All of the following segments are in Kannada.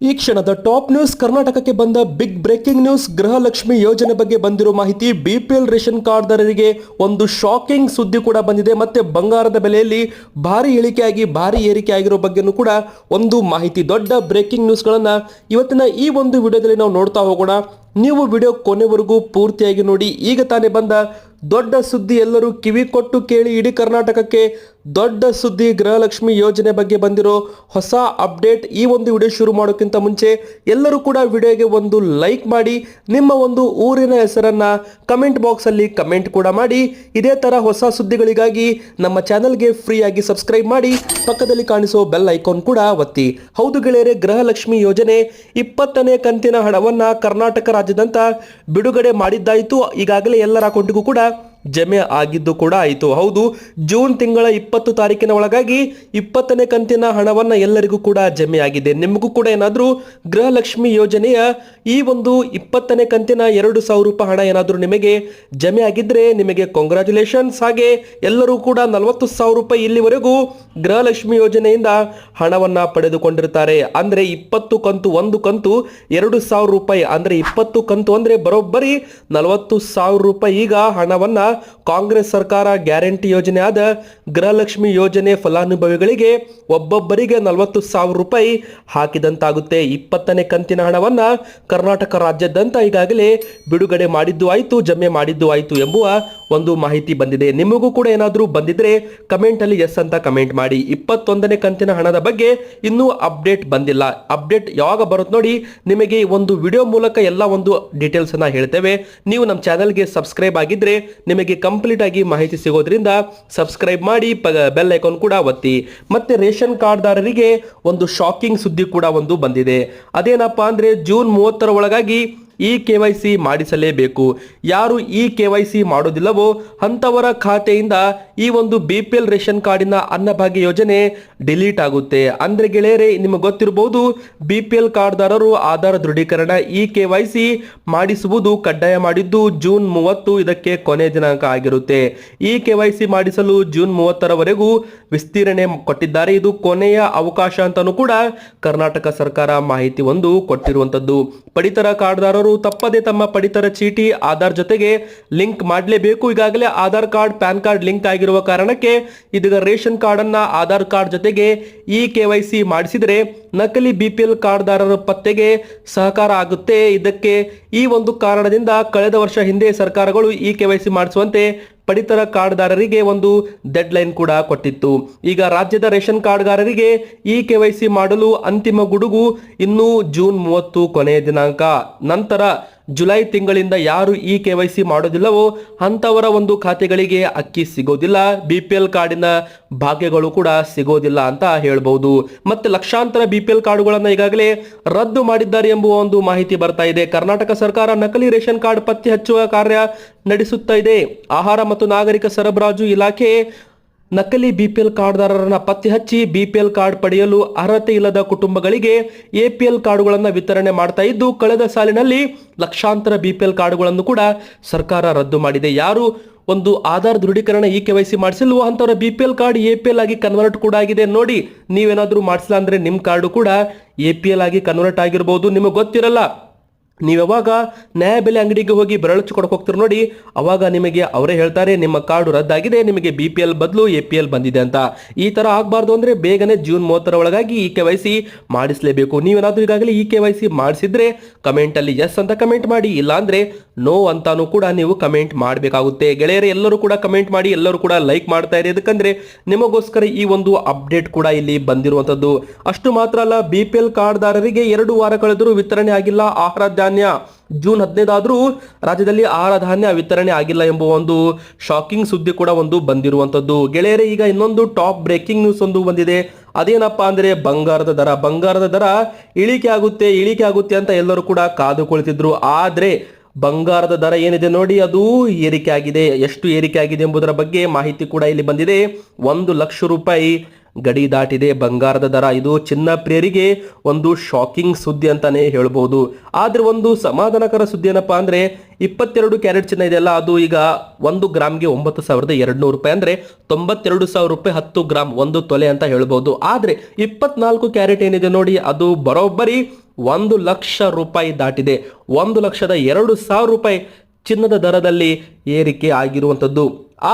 ಈ ಕ್ಷಣದ ಟಾಪ್ ನ್ಯೂಸ್ ಕರ್ನಾಟಕಕ್ಕೆ ಬಂದ ಬಿಗ್ ಬ್ರೇಕಿಂಗ್ ನ್ಯೂಸ್ ಗೃಹಲಕ್ಷ್ಮಿ ಯೋಜನೆ ಬಗ್ಗೆ ಬಂದಿರೋ ಮಾಹಿತಿ ಬಿಪಿಎಲ್ ರೇಷನ್ ಕಾರ್ಡ್ದಾರರಿಗೆ ಒಂದು ಶಾಕಿಂಗ್ ಸುದ್ದಿ ಕೂಡ ಬಂದಿದೆ. ಮತ್ತೆ ಬಂಗಾರದ ಬೆಲೆಯಲ್ಲಿ ಭಾರಿ ಇಳಿಕೆಯಾಗಿ, ಭಾರಿ ಏರಿಕೆ ಆಗಿರೋ ಬಗ್ಗೆನೂ ಕೂಡ ಒಂದು ಮಾಹಿತಿ. ದೊಡ್ಡ ಬ್ರೇಕಿಂಗ್ ನ್ಯೂಸ್ಗಳನ್ನು ಇವತ್ತಿನ ಈ ಒಂದು ವಿಡಿಯೋದಲ್ಲಿ ನಾವು ನೋಡ್ತಾ ಹೋಗೋಣ. ನೀವು ವಿಡಿಯೋ ಕೊನೆವರೆಗೂ ಪೂರ್ತಿಯಾಗಿ ನೋಡಿ. ಈಗ ತಾನೇ ಬಂದ ದೊಡ್ಡ ಸುದ್ದಿ ಎಲ್ಲರೂ ಕಿವಿ ಕೊಟ್ಟು ಕೇಳಿ ಇಡೀ ಕರ್ನಾಟಕಕ್ಕೆ ದೊಡ್ಡ ಸುದ್ದಿ ಗೃಹಲಕ್ಷ್ಮಿ ಯೋಜನೆ ಬಗ್ಗೆ ಬಂದಿರೋ ಹೊಸ ಅಪ್ಡೇಟ್ ಈ ಒಂದು ವಿಡಿಯೋ ಶುರು ಮಾಡೋಕ್ಕಿಂತ ಮುಂಚೆ ಎಲ್ಲರೂ ಕೂಡ ವಿಡಿಯೋಗೆ ಒಂದು ಲೈಕ್ ಮಾಡಿ, ನಿಮ್ಮ ಒಂದು ಊರಿನ ಹೆಸರನ್ನು ಕಮೆಂಟ್ ಬಾಕ್ಸಲ್ಲಿ ಕಮೆಂಟ್ ಕೂಡ ಮಾಡಿ. ಇದೇ ಥರ ಹೊಸ ಸುದ್ದಿಗಳಿಗಾಗಿ ನಮ್ಮ ಚಾನಲ್ಗೆ ಫ್ರೀಯಾಗಿ ಸಬ್ಸ್ಕ್ರೈಬ್ ಮಾಡಿ, ಪಕ್ಕದಲ್ಲಿ ಕಾಣಿಸೋ ಬೆಲ್ ಐಕಾನ್ ಕೂಡ ಒತ್ತಿ. ಹೌದು ಗೆಳೆಯರೆ, ಗೃಹಲಕ್ಷ್ಮಿ ಯೋಜನೆ ಇಪ್ಪತ್ತನೇ ಕಂತಿನ ಹಣವನ್ನು ಕರ್ನಾಟಕ ರಾಜ್ಯದಂತ ಬಿಡುಗಡೆ ಮಾಡಿದ್ದಾಯಿತು. ಈಗಾಗಲೇ ಎಲ್ಲರ ಅಕೌಂಟಿಗೂ ಕೂಡ ಜಮೆ ಆಗಿದ್ದು ಕೂಡ ಆಯಿತು. ಹೌದು, ಜೂನ್ ತಿಂಗಳ ಇಪ್ಪತ್ತು ತಾರೀಕಿನ ಒಳಗಾಗಿ ಇಪ್ಪತ್ತನೇ ಕಂತಿನ ಹಣವನ್ನು ಎಲ್ಲರಿಗೂ ಕೂಡ ಜಮೆ ಆಗಿದೆ. ನಿಮಗೂ ಕೂಡ ಏನಾದರೂ ಗೃಹಲಕ್ಷ್ಮಿ ಯೋಜನೆಯ ಈ ಒಂದು ಇಪ್ಪತ್ತನೇ ಕಂತಿನ ಎರಡು ಸಾವಿರ ರೂಪಾಯಿ ಹಣ ಏನಾದರೂ ನಿಮಗೆ ಜಮೆ ಆಗಿದ್ದರೆ ನಿಮಗೆ ಕಾಂಗ್ರ್ಯಾಚುಲೇಷನ್ಸ್ ಹಾಗೆ ಎಲ್ಲರೂ ಕೂಡ ನಲವತ್ತು ಸಾವಿರ ರೂಪಾಯಿ ಇಲ್ಲಿವರೆಗೂ ಗೃಹಲಕ್ಷ್ಮಿ ಯೋಜನೆಯಿಂದ ಹಣವನ್ನು ಪಡೆದುಕೊಂಡಿರ್ತಾರೆ. ಅಂದರೆ ಇಪ್ಪತ್ತು ಕಂತು ಒಂದು ಕಂತು ಎರಡು ಸಾವಿರ ರೂಪಾಯಿ. ಅಂದರೆ ಇಪ್ಪತ್ತು ಕಂತು ಅಂದರೆ ಬರೋಬ್ಬರಿ ನಲವತ್ತು ಸಾವಿರ ರೂಪಾಯಿ ಈಗ ಹಣವನ್ನ ಕಾಂಗ್ರೆಸ್ ಸರ್ಕಾರ ಗ್ಯಾರಂಟಿ ಯೋಜನೆ ಆದ ಗೃಹಲಕ್ಷ್ಮಿ ಯೋಜನೆ ಫಲಾನುಭವಿಗಳಿಗೆ ಒಬ್ಬೊಬ್ಬರಿಗೆ ನಲವತ್ತು ಸಾವಿರ ರೂಪಾಯಿ ಹಾಕಿದಂತಾಗುತ್ತೆ. ಇಪ್ಪತ್ತನೇ ಕಂತಿನ ಹಣವನ್ನ ಕರ್ನಾಟಕ ರಾಜ್ಯದಂತ ಈಗಾಗಲೇ ಬಿಡುಗಡೆ ಮಾಡಿದ್ದು ಆಯಿತು, ಜಮೆ ಮಾಡಿದ್ದು ಆಯಿತು ಎಂಬುವ ಒಂದು ಮಾಹಿತಿ ಬಂದಿದೆ. ನಿಮಗೂ ಕೂಡ ಏನಾದರೂ ಬಂದಿದ್ರೆ ಕಮೆಂಟ್ ಅಲ್ಲಿ ಎಸ್ ಅಂತ ಕಮೆಂಟ್ ಮಾಡಿ. ಇಪ್ಪತ್ತೊಂದನೇ ಕಂತಿನ ಹಣದ ಬಗ್ಗೆ ಇನ್ನೂ ಅಪ್ಡೇಟ್ ಬಂದಿಲ್ಲ. ಅಪ್ಡೇಟ್ ಯಾವಾಗ ಬರುತ್ತೆ ನೋಡಿ ನಿಮಗೆ ಒಂದು ವಿಡಿಯೋ ಮೂಲಕ ಎಲ್ಲ ಒಂದು ಡೀಟೇಲ್ಸ್ ಅನ್ನ ಹೇಳ್ತೇವೆ. ನೀವು ನಮ್ಮ ಚಾನಲ್ಗೆ ಸಬ್ಸ್ಕ್ರೈಬ್ ಆಗಿದ್ರೆ ನಿಮಗೆ ಕಂಪ್ಲೀಟ್ ಆಗಿ ಮಾಹಿತಿ ಸಿಗೋದ್ರಿಂದ ಸಬ್ಸ್ಕ್ರೈಬ್ ಮಾಡಿ ಬೆಲ್ ಐಕಾನ್ ಕೂಡ ಒತ್ತಿ. ಮತ್ತೆ ರೇಷನ್ ಕಾರ್ಡ್ದಾರರಿಗೆ ಒಂದು ಶಾಕಿಂಗ್ ಸುದ್ದಿ ಕೂಡ ಒಂದು ಬಂದಿದೆ. ಅದೇನಪ್ಪಾ ಅಂದ್ರೆ ಜೂನ್ ಮೂವತ್ತರ ಒಳಗಾಗಿ ಇ ಕೆ ವೈ ಸಿ ಮಾಡಿಸಲೇಬೇಕು. ಯಾರು ಇ ಕೆ ವೈ ಸಿ ಮಾಡೋದಿಲ್ಲವೋ ಅಂಥವರ ಖಾತೆಯಿಂದ ಈ ಒಂದು ಬಿ ಪಿ ಎಲ್ ರೇಷನ್ ಕಾರ್ಡಿನ ಅನ್ನಭಾಗ್ಯ ಯೋಜನೆ ಡಿಲೀಟ್ ಆಗುತ್ತೆ. ಅಂದ್ರೆ ಗೆಳೆಯರೇ, ನಿಮಗೆ ಗೊತ್ತಿರಬಹುದು ಬಿ ಪಿ ಎಲ್ ಕಾರ್ಡ್ದಾರರು ಆಧಾರ ದೃಢೀಕರಣ ಇ ಕೆ ವೈ ಸಿ ಮಾಡಿಸುವುದು ಕಡ್ಡಾಯ ಮಾಡಿದ್ದು ಜೂನ್ ಮೂವತ್ತು ಇದಕ್ಕೆ ಕೊನೆ ದಿನಾಂಕ ಆಗಿರುತ್ತೆ. ಇ ಕೆ ವೈ ಸಿ ಮಾಡಿಸಲು ಜೂನ್ ಮೂವತ್ತರವರೆಗೂ ವಿಸ್ತೀರ್ಣೆ ಕೊಟ್ಟಿದ್ದಾರೆ. ಇದು ಕೊನೆಯ ಅವಕಾಶ ಅಂತಾನೂ ಕೂಡ ಕರ್ನಾಟಕ ಸರ್ಕಾರ ಮಾಹಿತಿ ಒಂದು ಕೊಟ್ಟಿರುವಂತದ್ದು. ಪಡಿತರ ಕಾರ್ಡ್ದಾರರು ತಪ್ಪದೆ ತಮ್ಮ ಪಡಿತರ ಚೀಟಿ, ಆಧಾರ್ ಜೊತೆಗೆ ಲಿಂಕ್ ಮಾಡಲೇಬೇಕು. ಈಗಾಗಲೇ Aadhaar card, PAN card link ಆಗಿರುವ ಕಾರಣಕ್ಕೆ ಇದೀಗ ರೇಷನ್ ಕಾರ್ಡ್ ಅನ್ನ ಆಧಾರ್ ಕಾರ್ಡ್ ಜೊತೆಗೆ ಇ ಕೆ ಮಾಡಿಸಿದರೆ ನಕಲಿ ಬಿಪಿಎಲ್ ಕಾರ್ಡ್ದಾರರ ಪತ್ತೆಗೆ ಸಹಕಾರ ಆಗುತ್ತೆ. ಇದಕ್ಕೆ ಈ ಒಂದು ಕಾರಣದಿಂದ ಕಳೆದ ವರ್ಷ ಹಿಂದೆ ಸರ್ಕಾರಗಳು ಇ ಕೆ ವೈ ಸಿ ಮಾಡಿಸುವಂತೆ ಪಡಿತರ ಕಾರ್ಡ್ದಾರರಿಗೆ ಒಂದು ಡೆಡ್ ಲೈನ್ ಕೂಡ ಕೊಟ್ಟಿತ್ತು. ಈಗ ರಾಜ್ಯದ ರೇಷನ್ ಕಾರ್ಡ್ಗಾರರಿಗೆ ಇ ಕೆ ವೈ ಸಿ ಮಾಡಲು ಅಂತಿಮ ಗುಡುಗು ಇನ್ನು ಜೂನ್ ಮೂವತ್ತು ಕೊನೆಯ ದಿನಾಂಕ. ನಂತರ ಜುಲೈ ತಿಂಗಳಿಂದ ಯಾರು ಇ ಕೆ ವೈ ಸಿ ಮಾಡೋದಿಲ್ಲವೋ ಅಂಥವರ ಒಂದು ಖಾತೆಗಳಿಗೆ ಅಕ್ಕಿ ಸಿಗೋದಿಲ್ಲ. ಬಿ ಪಿ ಎಲ್ ಕಾರ್ಡಿನ ಭಾಗ್ಯಗಳು ಕೂಡ ಸಿಗೋದಿಲ್ಲ ಅಂತ ಹೇಳಬಹುದು ಮತ್ತೆ ಲಕ್ಷಾಂತರ ಬಿ ಪಿ ಎಲ್ ಕಾರ್ಡುಗಳನ್ನು ಈಗಾಗಲೇ ರದ್ದು ಮಾಡಿದ್ದಾರೆ ಎಂಬುವ ಒಂದು ಮಾಹಿತಿ ಬರ್ತಾ ಇದೆ. ಕರ್ನಾಟಕ ಸರ್ಕಾರ ನಕಲಿ ರೇಷನ್ ಕಾರ್ಡ್ ಪತ್ತೆ ಹಚ್ಚುವ ಕಾರ್ಯ ನಡೆಸುತ್ತಾ ಇದೆ. ಆಹಾರ ಮತ್ತು ನಾಗರಿಕ ಸರಬರಾಜು ಇಲಾಖೆ ನಕಲಿ ಬಿಪಿಎಲ್ ಕಾರ್ಡ್ದಾರರನ್ನ ಪತ್ತೆ ಹಚ್ಚಿ ಬಿಪಿಎಲ್ ಕಾರ್ಡ್ ಪಡೆಯಲು ಅರ್ಹತೆ ಇಲ್ಲದ ಕುಟುಂಬಗಳಿಗೆ ಎಪಿಎಲ್ ಕಾರ್ಡುಗಳನ್ನು ವಿತರಣೆ ಮಾಡ್ತಾ ಇದ್ದು, ಕಳೆದ ಸಾಲಿನಲ್ಲಿ ಲಕ್ಷಾಂತರ ಬಿಪಿಎಲ್ ಕಾರ್ಡುಗಳನ್ನು ಕೂಡ ಸರ್ಕಾರ ರದ್ದು ಮಾಡಿದೆ. ಯಾರು ಒಂದು ಆಧಾರ್ ದೃಢೀಕರಣ ಈ ಕೆ ವೈ ಸಿ ಮಾಡಿಸಿಲ್ವೋ ಅಂಥವ್ರ B P L card A P L ಆಗಿ ಕನ್ವರ್ಟ್ ಕೂಡ ಆಗಿದೆ ನೋಡಿ. ನೀವೇನಾದರೂ ಮಾಡಿಸಿಲ್ಲ ಅಂದರೆ ನಿಮ್ಮ ಕಾರ್ಡು ಕೂಡ ಎ ಪಿ ಎಲ್ ಆಗಿ ಕನ್ವರ್ಟ್ ಆಗಿರ್ಬೋದು. ನಿಮಗೆ ಗೊತ್ತಿರಲ್ಲ. ನೀವು ಯಾವಾಗ ನ್ಯಾಯಬೆಲೆ ಅಂಗಡಿಗೆ ಹೋಗಿ ಬೆರಳಚ್ಚು ಕೊಡಕ್ಕೆ ಹೋಗ್ತೀರಿ ನೋಡಿ, ಅವಾಗ ನಿಮಗೆ ಅವರೇ ಹೇಳ್ತಾರೆ, ನಿಮ್ಮ ಕಾರ್ಡು ರದ್ದಾಗಿದೆ, ನಿಮಗೆ ಬಿ ಪಿ ಎಲ್ ಬದಲು ಎ ಪಿ ಎಲ್ ಬಂದಿದೆ ಅಂತ. ಈ ಥರ ಆಗಬಾರ್ದು ಅಂದರೆ ಬೇಗನೆ ಜೂನ್ ಮೂವತ್ತರ ಒಳಗಾಗಿ ಇ ಕೆ ವೈ ಸಿ ಮಾಡಿಸಲೇಬೇಕು. ನೀವೇನಾದರೂ ಈಗಾಗಲೇ ಇ ಕೆ ವೈ ಸಿ ಮಾಡಿಸಿದ್ರೆ ಕಮೆಂಟಲ್ಲಿ ಎಸ್ ಅಂತ ಕಮೆಂಟ್ ಮಾಡಿ, ಇಲ್ಲಾಂದರೆ ನೋ ಅಂತಾನೂ ಕೂಡ ನೀವು ಕಮೆಂಟ್ ಮಾಡಬೇಕಾಗುತ್ತೆ. ಗೆಳೆಯರೇ, ಎಲ್ಲರೂ ಕೂಡ ಕಮೆಂಟ್ ಮಾಡಿ, ಎಲ್ಲರೂ ಕೂಡ ಲೈಕ್ ಮಾಡ್ತಾ ಇರಿ. ಯಾಕಂದರೆ ನಿಮಗೋಸ್ಕರ ಈ ಒಂದು ಅಪ್ಡೇಟ್ ಕೂಡ ಇಲ್ಲಿ ಬಂದಿರುವಂಥದ್ದು ಅಷ್ಟು ಮಾತ್ರ ಅಲ್ಲ ಬಿ ಪಿ ಎಲ್ ಕಾರ್ಡ್ದಾರರಿಗೆ ಎರಡು ವಾರ ಕಳೆದರೂ ವಿತರಣೆ ಆಗಿಲ್ಲ, ಆಹಾರ ಧಾನ್ಯ ಜೂನ್ ಹದಿನೈದಾದರೂ ರಾಜ್ಯದಲ್ಲಿ ಆಹಾರ ಧಾನ್ಯ ವಿತರಣೆ ಆಗಿಲ್ಲ ಎಂಬ ಒಂದು ಶಾಕಿಂಗ್ ಸುದ್ದಿ ಕೂಡ ಒಂದು ಬಂದಿರುವಂಥದ್ದು ಗೆಳೆಯರೇ, ಈಗ ಇನ್ನೊಂದು ಟಾಪ್ ಬ್ರೇಕಿಂಗ್ ನ್ಯೂಸ್ ಒಂದು ಬಂದಿದೆ. ಅದೇನಪ್ಪಾ ಅಂದ್ರೆ ಬಂಗಾರದ ದರ. ಬಂಗಾರದ ದರ ಇಳಿಕೆ ಆಗುತ್ತೆ ಇಳಿಕೆ ಆಗುತ್ತೆ ಅಂತ ಎಲ್ಲರೂ ಕೂಡ ಕಾದು ಕುಳಿತಿದ್ರು ಆದ್ರೆ ಬಂಗಾರದ ದರ ಏನಿದೆ ನೋಡಿ, ಅದು ಏರಿಕೆ ಆಗಿದೆ. ಎಷ್ಟು ಏರಿಕೆ ಆಗಿದೆ ಎಂಬುದರ ಬಗ್ಗೆ ಮಾಹಿತಿ ಕೂಡ ಇಲ್ಲಿ ಬಂದಿದೆ. ಒಂದು ಲಕ್ಷ ರೂಪಾಯಿ ಗಡಿ ದಾಟಿದೆ. ಬಂಗಾರದ ದರ, ಇದು ಚಿನ್ನ ಪ್ರಿಯರಿಗೆ ಒಂದು ಶಾಕಿಂಗ್ ಸುದ್ದಿ ಅಂತಾನೆ ಹೇಳ್ಬೋದು. ಆದ್ರೆ ಒಂದು ಸಮಾಧಾನಕರ ಸುದ್ದಿ ಏನಪ್ಪಾ ಅಂದ್ರೆ, ಇಪ್ಪತ್ತೆರಡು ಕ್ಯಾರೆಟ್ ಚಿನ್ನ ಇದೆಯಲ್ಲ ಅದು ಈಗ ಒಂದು ಗ್ರಾಮ್ಗೆ ಒಂಬತ್ತು ಸಾವಿರದ ಎರಡು ನೂರು ರೂಪಾಯಿ ಅಂದ್ರೆ ತೊಂಬತ್ತೆರಡು ಸಾವಿರ ರೂಪಾಯಿ ಹತ್ತು ಗ್ರಾಮ್ ಒಂದು ತೊಲೆ ಅಂತ ಹೇಳ್ಬೋದು. ಆದ್ರೆ ಇಪ್ಪತ್ನಾಲ್ಕು ಕ್ಯಾರೆಟ್ ಏನಿದೆ ನೋಡಿ, ಅದು ಬರೋಬ್ಬರಿ ಒಂದು ಲಕ್ಷ ರೂಪಾಯಿ ದಾಟಿದೆ. ಒಂದು ಲಕ್ಷದ ಎರಡು ಸಾವಿರ ರೂಪಾಯಿ ಚಿನ್ನದ ದರದಲ್ಲಿ ಏರಿಕೆ ಆಗಿರುವಂಥದ್ದು.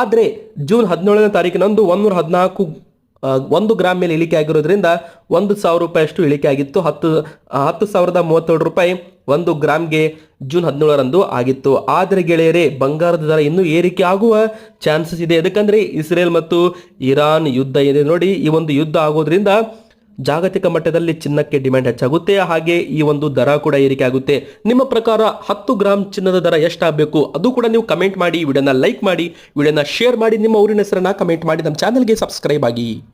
ಆದರೆ ಜೂನ್ ಹದಿನೇಳನೇ ತಾರೀಕಿನಂದು ಒಂದೂರ ಹದಿನಾಲ್ಕು ಒಂದು ಗ್ರಾಮ್ ಮೇಲೆ ಇಳಿಕೆ ಆಗಿರೋದ್ರಿಂದ ಒಂದು ಸಾವಿರ ರೂಪಾಯಿಯಷ್ಟು ಇಳಿಕೆ ಆಗಿತ್ತು. ಹತ್ತು ಹತ್ತು ಸಾವಿರದ ಮೂವತ್ತೇಳು ರೂಪಾಯಿ ಒಂದು ಗ್ರಾಮ್ಗೆ ಜೂನ್ ಹದಿನೇಳರಂದು ಆಗಿತ್ತು. ಆದರೆ ಗೆಳೆಯರೇ, ಬಂಗಾರದ ದರ ಇನ್ನೂ ಏರಿಕೆ ಆಗುವ ಚಾನ್ಸಸ್ ಇದೆ. ಯಾಕಂದರೆ ಇಸ್ರೇಲ್ ಮತ್ತು ಇರಾನ್ ಯುದ್ಧ ಇದೆ. ನೋಡಿ, ಈ ಒಂದು ಯುದ್ಧ ಆಗೋದ್ರಿಂದ ಜಾಗತಿಕ ಮಟ್ಟದಲ್ಲಿ ಚಿನ್ನಕ್ಕೆ ಡಿಮ್ಯಾಂಡ್ ಹೆಚ್ಚಾಗುತ್ತೆ, ಹಾಗೆ ಈ ಒಂದು ದರ ಕೂಡ ಏರಿಕೆ ಆಗುತ್ತೆ. ನಿಮ್ಮ ಪ್ರಕಾರ ಹತ್ತು ಗ್ರಾಮ್ ಚಿನ್ನದ ದರ ಎಷ್ಟಾಗಬೇಕು? ಅದು ಕೂಡ ನೀವು ಕಮೆಂಟ್ ಮಾಡಿ, ವಿಡಿಯೋನ ಲೈಕ್ ಮಾಡಿ, ವಿಡಿಯೋನ ಶೇರ್ ಮಾಡಿ, ನಿಮ್ಮ ಊರಿನ ಹೆಸರನ್ನ ಕಮೆಂಟ್ ಮಾಡಿ, ನಮ್ಮ ಚಾನಲ್ಗೆ ಸಬ್ಸ್ಕ್ರೈಬ್ ಆಗಿ.